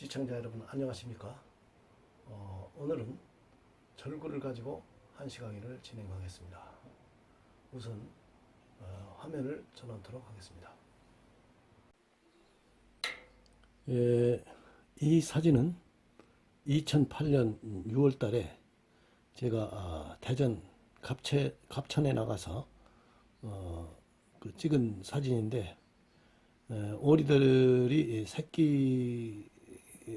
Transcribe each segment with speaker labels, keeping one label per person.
Speaker 1: 시청자 여러분 안녕하십니까? 어, 오늘은 절구를 가지고 한시 강의를 진행하겠습니다. 우선 어, 화면을 전환토록 하겠습니다. 예, 이 사진은 2008년 6월 달에 제가 아, 대전 갑채, 갑천에 나가서 어, 그 찍은 사진인데 에, 오리들이 새끼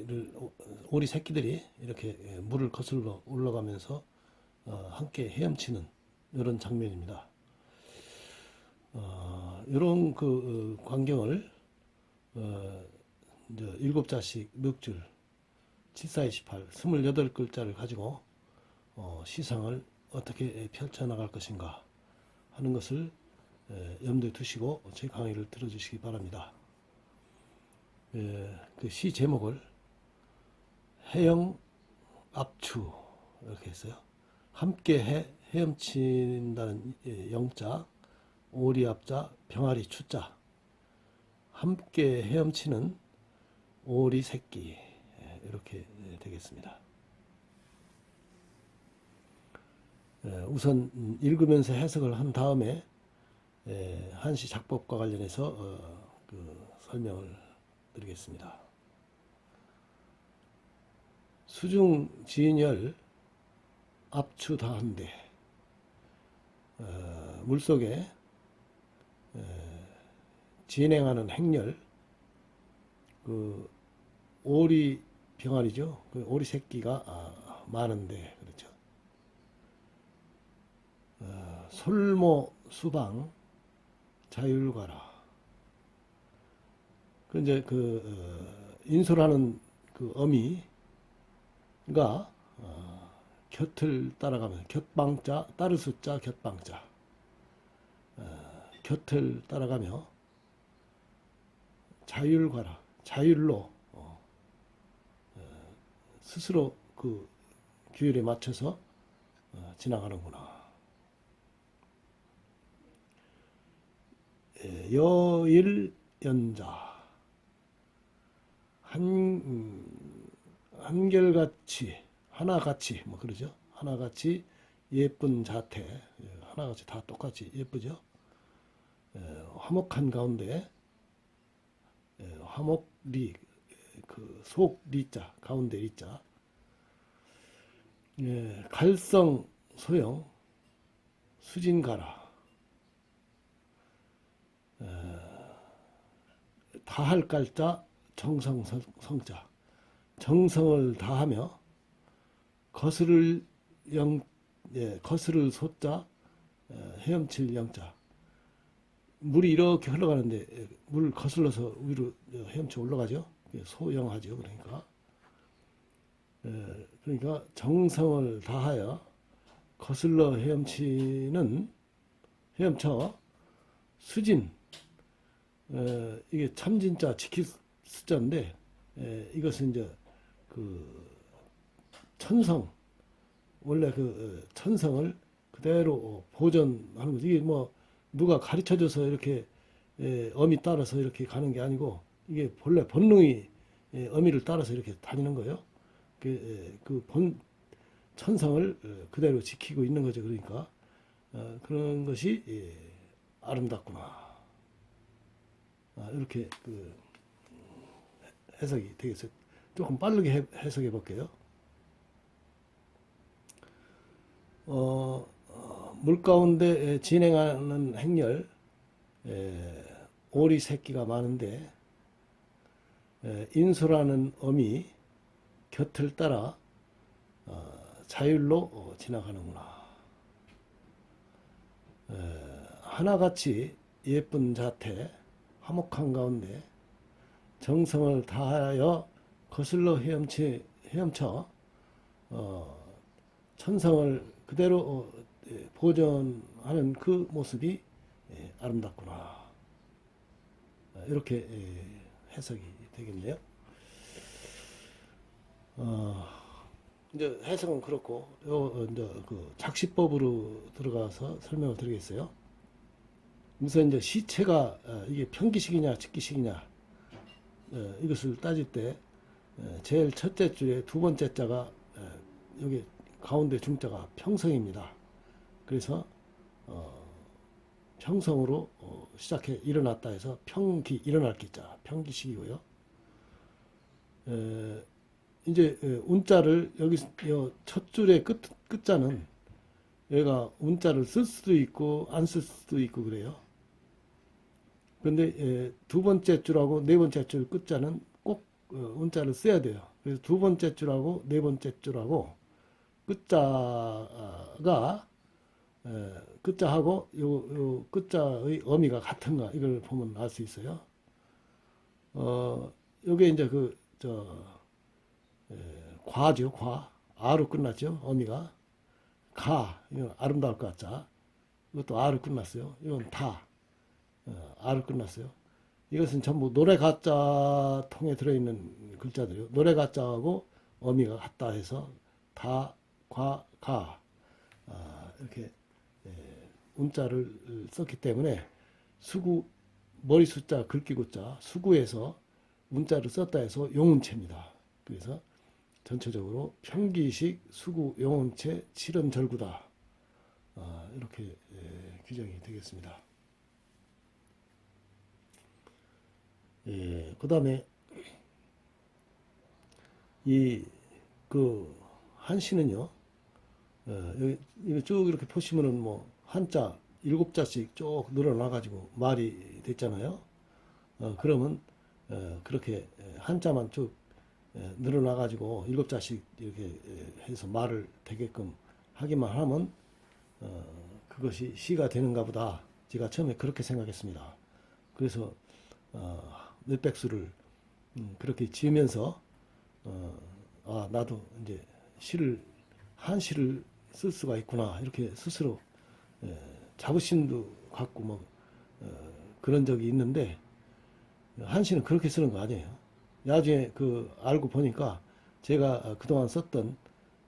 Speaker 1: 를 오- 오리 새끼들이 이렇게 예, 물을 거슬러 올라가면서 어, 함께 헤엄치는 이런 장면입니다. 어, 이런 그 어, 광경을 어, 이제 일곱 자씩 몇 줄, 7428, 28글자를 가지고 어, 시상을 어떻게 펼쳐 나갈 것인가 하는 것을 에, 염두에 두시고 제 강의를 들어주시기 바랍니다. 그 시 제목을 해영 압추 이렇게 했어요. 함께 해 헤엄친다는 예, 영자, 오리 앞자, 병아리 추자. 함께 헤엄치는 오리 새끼 예, 이렇게 예, 되겠습니다. 예, 우선 음, 읽으면서 해석을 한 다음에 예, 한시 작법과 관련해서 어, 그 설명을 드리겠습니다. 수중 진열 압추 다한데 어, 물속에 에, 진행하는 행렬 그 오리 병아리죠. 그 오리 새끼가 아, 많은데 그렇죠. 어, 솔모 수방 자율가라. 그 이제 그 어, 인솔하는 그 어미 가 어, 곁을 따라가면 곁방자 따를 숫자 곁방자 어, 곁을 따라가며 자율가라 자율로 어, 어, 스스로 그 규율에 맞춰서 어, 지나가는구나. 예, 여일 연자 한 음, 한결같이 하나같이 뭐 그러죠? 하나같이 예쁜 자태 예, 하나같이 다 똑같이 예쁘죠? 예, 화목한 가운데 예, 화목리 그 속 리자 가운데 리자. 예, 갈성 소형 수진가라. 다할 깔자 정성 성- 성자 정성을 다하며 거스를 영 예, 거스를 소자 어, 헤엄칠 영자. 물이 이렇게 흘러가는데 예, 물 거슬러서 위로 어, 헤엄쳐 올라가죠. 그게 소영하죠 그러니까. 예, 그러니까 정성을 다하여 거슬러 헤엄치는 헤엄쳐 수진. 어, 이게 참진자 지킬 숫자인데 에, 이것은 이제 그 천성 원래 그 어, 천성을 그대로 어, 보존하는 거지 이게 뭐 누가 가르쳐줘서 이렇게 에, 어미 따라서 이렇게 가는 게 아니고 이게 본래 본능이 에, 어미를 따라서 이렇게 다니는 거예요. 그본 천성을 어, 그대로 지키고 있는 거죠. 그러니까 어, 그런 것이 예, 아름답구나. 아, 이렇게 그 해석이 되겠어요. 조금 빠르게 해, 해석해 볼게요. 어, 어, 물 가운데 진행하는 행렬, 에, 오리 새끼가 많은데, 에, 인수라는 어미 곁을 따라 어, 자율로 어, 지나가는구나. 에, 하나같이 예쁜 자태, 화목한 가운데 정성을 다하여 거슬러 헤엄치, 헤엄쳐 어, 천성을 그대로 어, 예, 보존하는 그 모습이 예, 아름답구나. 아, 이렇게 예, 해석이 되겠네요. 어, 이제 해석은 그렇고 요 어, 이제 그 작시법으로 들어가서 설명을 드리겠어요. 우선 이제 시체가 어, 이게 평기식이냐 직기식이냐 어, 이것을 따질 때 에, 제일 첫째 줄에 두 번째 자가 에, 여기 가운데 중자가 평성입니다. 그래서 어, 평성으로 어, 시작해 일어났다 해서 평기 일어날 기자 평기식이고요. 에, 이제 에, 운자를 여기 요첫 줄의 끝 끝자는 얘가 운자를 쓸 수도 있고 안 쓸 수도 있고 그래요. 에, 두 번째 줄하고 네 번째 줄 끝자는 운자를 써야 돼요. 그래서 두 번째 줄하고 네 번째 줄하고 끝자가 에, 끝자하고 요, 요 끝자의 어미가 같은가 이걸 보면 알 수 있어요. 어, 요게 이제 그, 저, 에, 과죠, 과. 아로 끝났죠, 어미가. 가, 이건 아름다울 것 같자. 이것도 아로 끝났어요. 이건 다, 어, 아로 끝났어요. 이것은 전부 노래 가짜 통에 들어있는 글자들이요. 노래 가짜하고 어미가 같다 해서 다, 과, 가. 아, 이렇게 운자를 썼기 때문에 수구 머리 숫자 글귀 자 수구에서 운자를 썼다 해서 용운체입니다. 그래서 전체적으로 평기식 수구 용운체 칠연절구다 아, 이렇게 예, 규정이 되겠습니다. 예, 그 다음에 이 그 한시는요. 어, 여기 이거 쭉 이렇게 보시면은 뭐 한자 일곱 자씩 쭉 늘어나 가지고 말이 됐잖아요. 어, 그러면 어, 그렇게 한자만 쭉 에, 늘어나 가지고 일곱 자씩 이렇게 에, 해서 말을 되게끔 하기만 하면 어, 그것이 시가 되는가 보다. 제가 처음에 그렇게 생각했습니다. 그래서 어, 넷백수를 음, 그렇게 지으면서 어, 아 나도 이제 시를 한 시를 쓸 수가 있구나 이렇게 스스로 예, 자부심도 갖고 뭐 어, 그런 적이 있는데 한 시는 그렇게 쓰는 거 아니에요. 나중에 그 알고 보니까 제가 그동안 썼던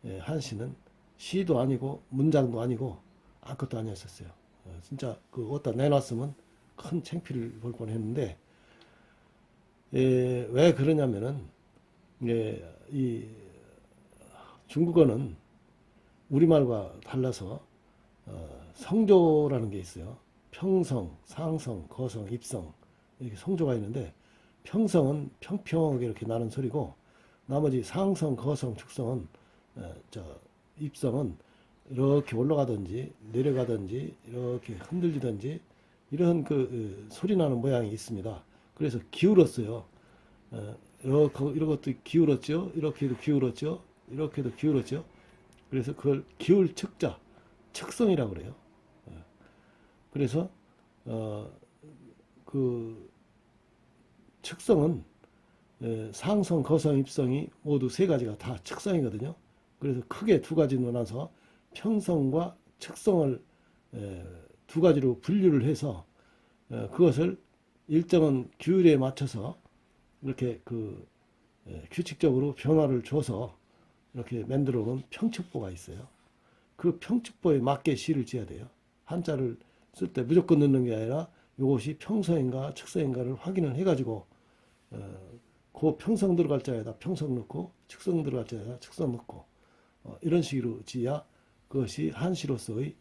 Speaker 1: 예, 한시는 시도 아니고 문장도 아니고 아무것도 아니었었어요. 어, 진짜 그 어디다 내놨으면 큰 창피를 볼 뻔했는데 예, 왜 그러냐면은 예, 이 중국어는 우리말과 달라서 어, 성조라는 게 있어요. 평성, 상성, 거성, 입성 이렇게 성조가 있는데 평성은 평평하게 이렇게 나는 소리고 나머지 상성, 거성, 축성은 어, 저 입성은 이렇게 올라가든지 내려가든지 이렇게 흔들리든지 이런 그 어, 소리 나는 모양이 있습니다. 그래서 기울었어요. 어, 이렇게 이런 것도 기울었죠. 이렇게도 기울었죠. 이렇게도 기울었죠. 그래서 그걸 기울 측자 측성이라고 그래요. 예. 그래서 어, 그 측성은 예, 상성, 거성, 입성이 모두 세 가지가 다 측성이거든요. 그래서 크게 두 가지 나눠서 평성과 측성을 예, 두 가지로 분류를 해서 예, 그것을 일정한 규율에 맞춰서 이렇게 그 예, 규칙적으로 변화를 줘서 이렇게 만들어 놓은 평측보가 있어요. 그 평축보에 맞게 시를 지어야 돼요. 한자를 쓸 때 무조건 넣는 게 아니라 이것이 평성인가 측성인가를 확인을 해가지고 어, 그 평성 들어갈 자에다 평성 넣고 측성 들어갈 자에다 측성 넣고 어, 이런 식으로 지야 그것이 한시로서의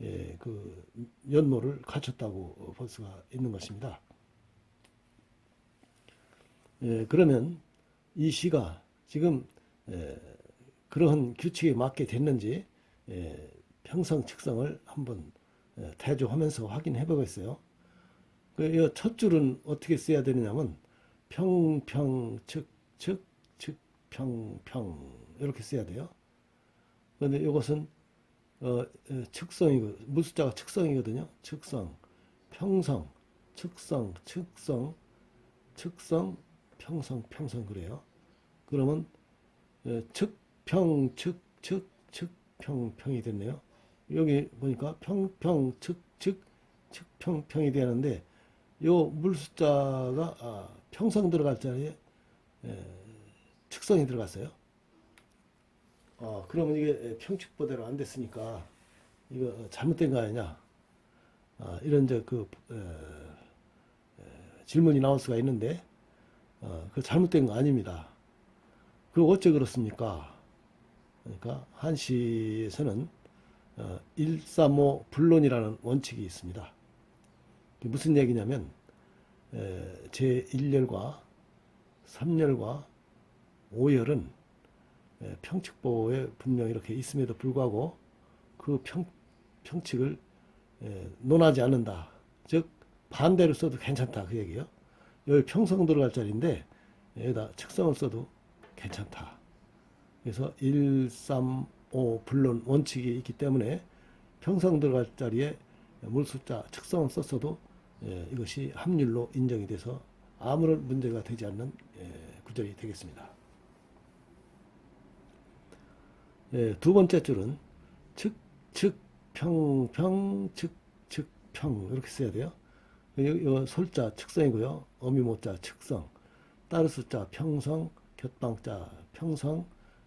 Speaker 1: 예, 그 연모를 갖췄다고 볼 수가 있는 것입니다. 예, 그러면 이 시가 지금 예, 그러한 규칙에 맞게 됐는지 예, 평성 측성을 한번 예, 대조하면서 확인해 보겠어요. 그첫 줄은 어떻게 써야 되느냐면 평, 평, 측, 측, 측, 평, 평 이렇게 써야 돼요. 그런데 이것은 어, 예, 측성이고 무숫자가 측성이거든요. 측성, 평성, 측성, 측성, 측성, 평성, 평성 그래요. 그러면 예, 측, 평, 측, 측, 측, 평, 평이 됐네요. 여기 보니까 평, 평, 측, 측, 측, 평, 평이 되는데 요 물 숫자가 아, 평성 들어갈 자리에 에, 측성이 들어갔어요. 어, 그러면 이게 평축보대로 안 됐으니까 이거 잘못된 거 아니냐? 아, 이런 저그 질문이 나올 수가 있는데 어, 그 잘못된 거 아닙니다. 그 어째 그렇습니까? 그러니까 한시에서는 어, 135 불론이라는 원칙이 있습니다. 무슨 얘기냐면 에, 제 1열과 3열과 5열은 에, 평칙보에 분명 이렇게 있음에도 불구하고 그 평, 평칙을 에, 논하지 않는다. 즉 반대로 써도 괜찮다 그 얘기요. 여기 평성 들어갈 자리인데 여기다 측성을 써도 괜찮다. 그래서 1, 3, 5 불론 원칙이 있기 때문에 평성 들어갈 자리에 물숫자 측성을 썼어도 예, 이것이 합률로 인정이 돼서 아무런 문제가 되지 않는 예, 구절이 되겠습니다. 예, 두 번째 줄은 측, 측, 평, 평, 측, 측, 평 이렇게 써야 돼요. 이거 솔자 측성이고요. 어미모자 측성, 따르수자 평성, 곁방자 평성,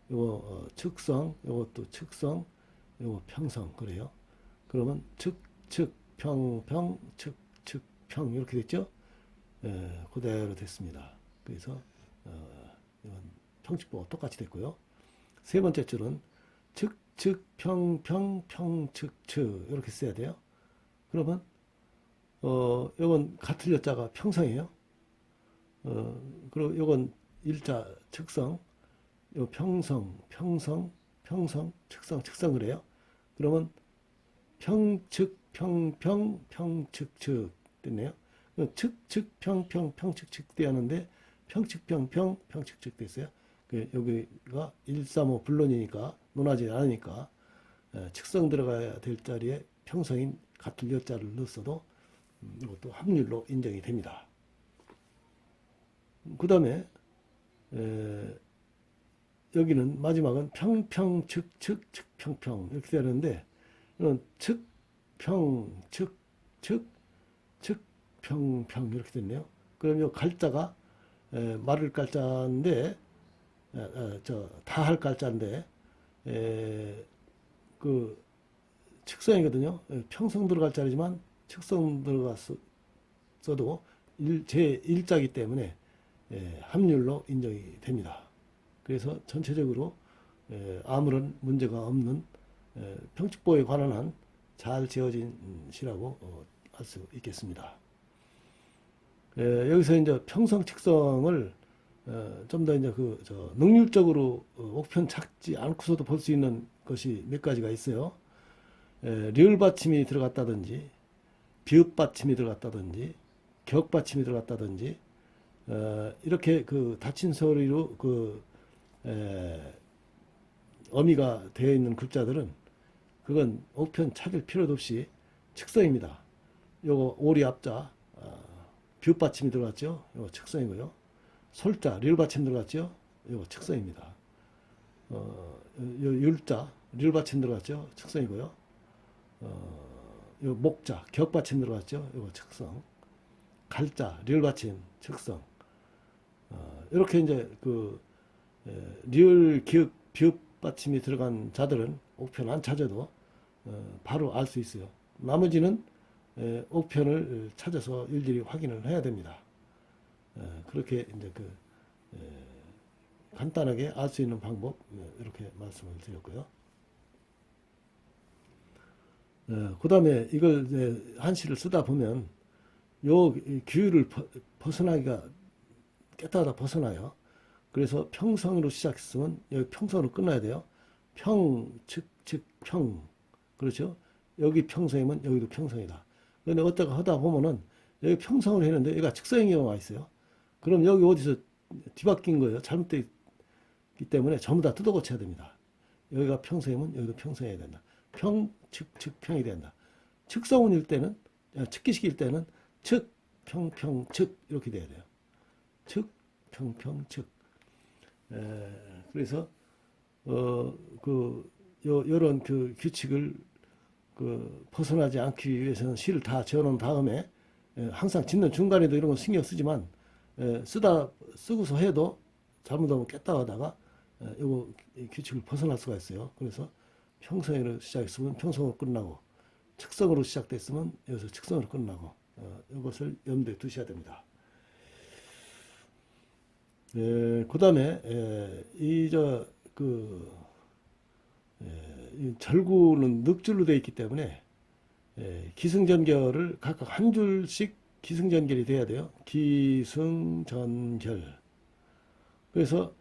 Speaker 1: 요거 어, 측성, 요것도 측성, 요거 평성 그래요. 그러면 측, 측, 평, 평, 측, 측, 평 이렇게 됐죠? 예, 그대로 됐습니다. 그래서 어, 이건 평칙보가 똑같이 됐고요. 세 번째 줄은 측, 측, 평, 평, 평, 측, 측 이렇게 써야 돼요. 그러면 어, 요건 같은 여자가 평성이에요. 어, 그리고 요건 일자 측성, 요 평성, 평성, 평성, 측성, 측성 그래요. 그러면 평측, 평평, 평측, 측 됐네요. 측, 측, 평, 평, 평측, 측 되었는데 평측, 평, 평, 평측, 측 됐어요. 그 여기가 135 불론이니까 논하지 않으니까 에, 측성 들어가야 될 자리에 평성인 같은 여자를 넣었어도 음, 이것도 합률로 인정이 됩니다. 그 다음에 여기는 마지막은 평평 측측 측평평 이렇게 되는데 이건 측평 측측 측평평 이렇게 됐네요. 그럼 요 갈자가 에, 말을 갈자인데 저 다 할 갈자인데 에, 그 측성이거든요. 에, 평성 들어갈 자리지만 측성 들어갔어도 일, 제 일자기 때문에 예, 합률로 인정이 됩니다. 그래서 전체적으로 예, 아무런 문제가 없는 예, 평칙보에 관한 한 잘 지어진 시라고 어, 할수 있겠습니다. 예, 여기서 이제 평성 측성을 어, 좀더 이제 그 저 능률적으로 어, 옥편 찾지 않고서도 볼 수 있는 것이 몇 가지가 있어요. 예, 리을 받침이 들어갔다든지 비읍 받침이 들어갔다든지 격 받침이 들어갔다든지 어, 이렇게 그 닫힌 소리로 그 에, 어미가 되어 있는 글자들은 그건 옥편 찾을 필요도 없이 측성입니다. 요거 오리 앞자 어, 비읍 받침이 들어갔죠. 요거 측성이고요. 솔자 리을 받침 들어갔죠. 요거 측성입니다. 어, 요 율자 리을 받침 들어갔죠. 측성이고요. 어, 요 목자 격 받침 들어갔죠. 요거 측성. 갈자 리을 받침 측성. 어, 이렇게 이제 그 에, 리을 기역 비읍 받침이 들어간 자들은 옥편 안 찾아도 어, 바로 알 수 있어요. 나머지는 에, 옥편을 찾아서 일일이 확인을 해야 됩니다. 에, 그렇게 이제 그 에, 간단하게 알 수 있는 방법 에, 이렇게 말씀을 드렸고요. 그 다음에 이걸 이제 한시를 쓰다 보면 요 규율을 벗- 벗어나기가 깨끗하다 벗어나요. 그래서 평성으로 시작했으면 여기 평성으로 끝나야 돼요. 평, 측, 측, 평. 그렇죠? 여기 평성이면 여기도 평성이다. 근데 어떻게 하다 보면은 여기 평성을 했는데 여기가 측성인 경우가 있어요. 그럼 여기 어디서 뒤바뀐 거예요. 잘못되기 때문에 전부 다 뜯어 고쳐야 됩니다. 여기가 평성이면 여기도 평성해야 된다. 평, 측, 측, 평이 된다. 측성운일 때는, 아, 측기식일 때는 측, 평, 평, 측 이렇게 돼야 돼요. 측, 평, 평, 측. 에, 그래서 어, 그, 요, 요런 그 규칙을 그 벗어나지 않기 위해서는 시를 다 지어놓은 다음에 에, 항상 짓는 중간에도 이런 거 신경 쓰지만 에, 쓰다 쓰고서 해도 잘못하면 깼다 하다가 에, 요거 이 규칙을 벗어날 수가 있어요. 그래서 평성으로 시작했으면 평성으로 끝나고 측성으로 시작됐으면 여기서 측성으로 끝나고 어, 이것을 염두에 두셔야 됩니다. 예, 그 다음에 예, 그 예, 이 절구는 늑줄로 되어 있기 때문에 예, 기승전결을 각각 한 줄씩 기승전결이 돼야 돼요. 기승전결. 그래서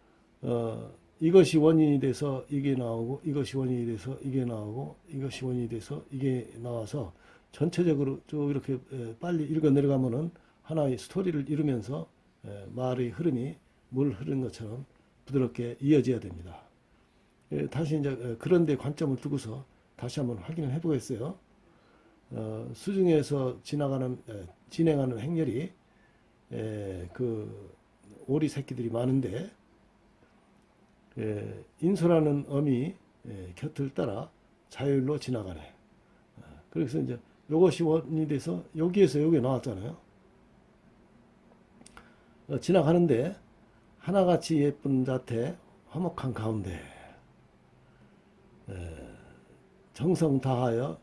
Speaker 1: 어, 이것이 원인이 돼서 이게 나오고 이것이 원인이 돼서 이게 나오고 이것이 원인이 돼서 이게 나와서 전체적으로 쭉 이렇게 에, 빨리 읽어 내려가면은 하나의 스토리를 이루면서 에, 말의 흐름이 물 흐르는 것처럼 부드럽게 이어져야 됩니다. 예, 다시 이제 에, 그런 데 관점을 두고서 다시 한번 확인을 해보겠어요. 어, 수중에서 지나가는 에, 진행하는 행렬이 에, 그 오리 새끼들이 많은데 예, 인소라는 어미 예, 곁을 따라 자율로 지나가네. 아, 그래서 이제 요것이 원이 돼서 여기에서 여기 나왔잖아요. 어, 지나가는데 하나같이 예쁜 자태 화목한 가운데 예, 정성 다하여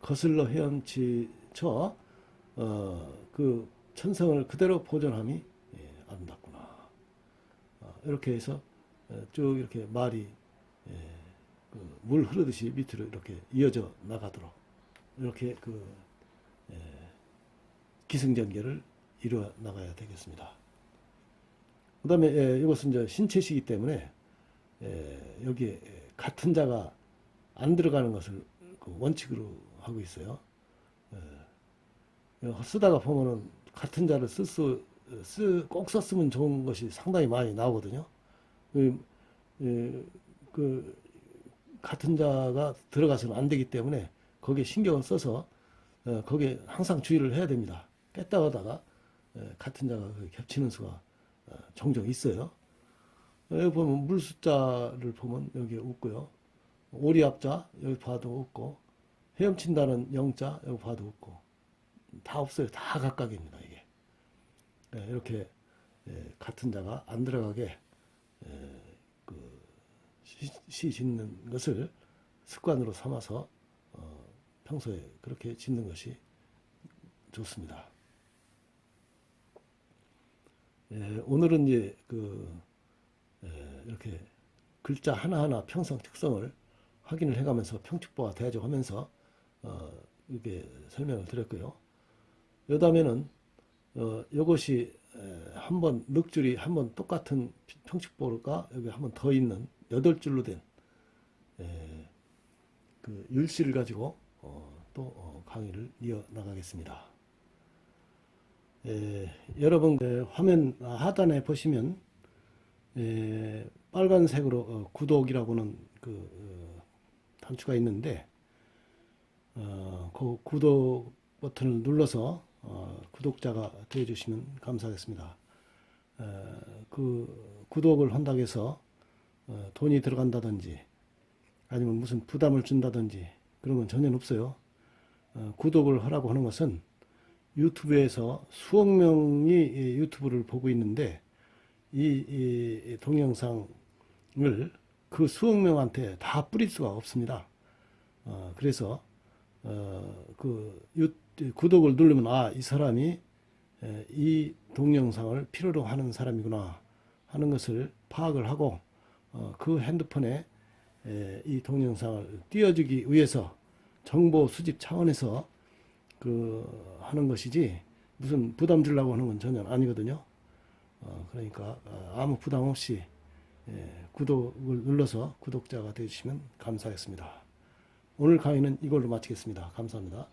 Speaker 1: 거슬러 헤엄치쳐 어, 그 천성을 그대로 보존함이 예, 아름답구나. 어, 이렇게 해서 어, 쭉 이렇게 말이 예, 그물 흐르듯이 밑으로 이렇게 이어져 나가도록 이렇게 그 예, 기승전결을 이루어 나가야 되겠습니다. 그 다음에 예, 이것은 이제 신체시기 때문에 예, 여기에 같은 자가 안 들어가는 것을 그 원칙으로 하고 있어요. 예, 쓰다가 보면은 같은 자를 쓸 수 쓰 꼭 썼으면 좋은 것이 상당히 많이 나오거든요. 그, 예, 그 같은 자가 들어가서는 안 되기 때문에 거기에 신경을 써서 어, 거기에 항상 주의를 해야 됩니다. 깼다 하다가 예, 같은 자가 그 겹치는 수가 어, 종종 있어요. 여기 보면 물 숫자를 보면 여기 없고요. 오리 앞자 여기 봐도 없고 헤엄친다는 영자 여기 봐도 없고 다 없어요. 다 각각입니다. 이게 예, 이렇게 예, 같은 자가 안 들어가게 시, 시 짓는 것을 습관으로 삼아서 어, 평소에 그렇게 짓는 것이 좋습니다. 예, 오늘은 이제 그 예, 이렇게 글자 하나하나 평성 특성을 확인을 해가면서 평축보와 대조하면서 어, 이게 설명을 드렸고요. 요 다음에는 어, 이것이 한번 늑줄이 한 번 똑같은 평축보가 여기 한 번 더 있는 여덟 줄로 된 에, 그 율시를 가지고 어, 또 어, 강의를 이어 나가겠습니다. 에, 여러분 에, 화면 하단에 보시면 에, 빨간색으로 어, 구독이라고는 그 어, 단추가 있는데 어, 그 구독 버튼을 눌러서 어, 구독자가 되어 주시면 감사하겠습니다. 어, 그 구독을 한다고 해서 어, 돈이 들어간다든지 아니면 무슨 부담을 준다든지 그런 건 전혀 없어요. 어, 구독을 하라고 하는 것은 유튜브에서 수억 명이 이 유튜브를 보고 있는데 이, 이 동영상을 그 수억 명한테 다 뿌릴 수가 없습니다. 어, 그래서 어, 그 유, 구독을 누르면 아 이 사람이 에, 이 동영상을 필요로 하는 사람이구나 하는 것을 파악을 하고 어, 그 핸드폰에 에, 이 동영상을 띄워주기 위해서 정보 수집 차원에서 그 하는 것이지 무슨 부담 주려고 하는 건 전혀 아니거든요. 어, 그러니까 어, 아무 부담 없이 예, 구독을 눌러서 구독자가 되주시면 감사하겠습니다. 오늘 강의는 이걸로 마치겠습니다. 감사합니다.